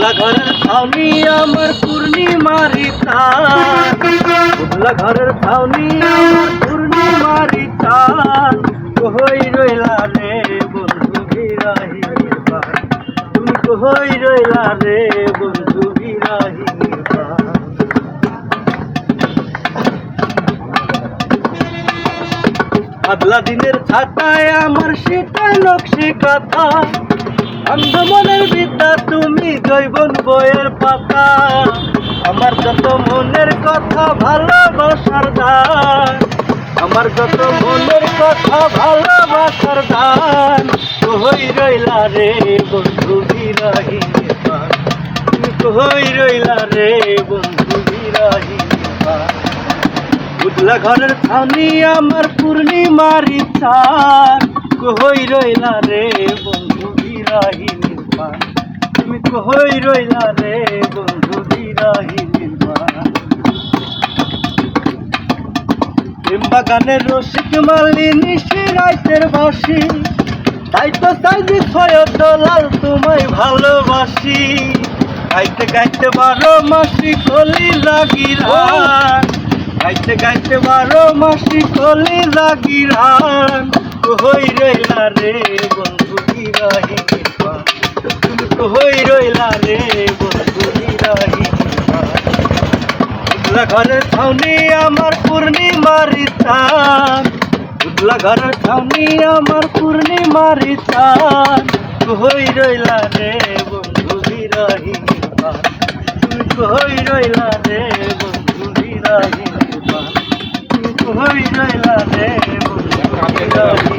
বদলা ঘরের ছাউনি আমার পূর্ণিমারি চাঁদ বদলা ঘরের ছাউনি আমার পূর্ণিমারি চাঁদ কহই রইলা রে বন্ধু বিরাহি। তুমি কহই রইলা রে বন্ধু বিরাহি। আদলা দিনের ছাটায় আমার সেটা নকশি কথা অন্ধমনের বিদ্যা তুমি জৈবন পাতা আমার যত মনের কথা ভালোবাসার দান, আমার যত মনের কথা ভালোবাসার দান কই রইলা রে বন্ধু বিরাহি। কই রইলা রে বন্ধু বিরাহি নির্বাণ। ঘরের ছানি আমার পূর্ণিমারি চান কই রইলা রে বন্ধু বিরাহি কই রইলা রে বন্ধু বিরাহি বাগানের রসিক মালি নিশি রাইতের বাসি। তাই তো যে ছয় দলাল তোমায় ভালোবাসি। গাইতে গাইতে বারো মাসি কলি লাগি রান। গাইতে গাইতে বারো মাসি কলি লাগি রান। কই রইলা রে বন্ধু বিরাহি নির্বাণ। উজলা ঘরের ছাউনি আমার পূর্ণিমারি চান উজলা ঘরের ছাউনি আমার পূর্ণিমারি চান কই রইলা রে বন্ধু বিরাহি। তুমি রইলা রে বন্ধু বিরাহি। তুমি রইলা রে বন্ধু বিরাহি।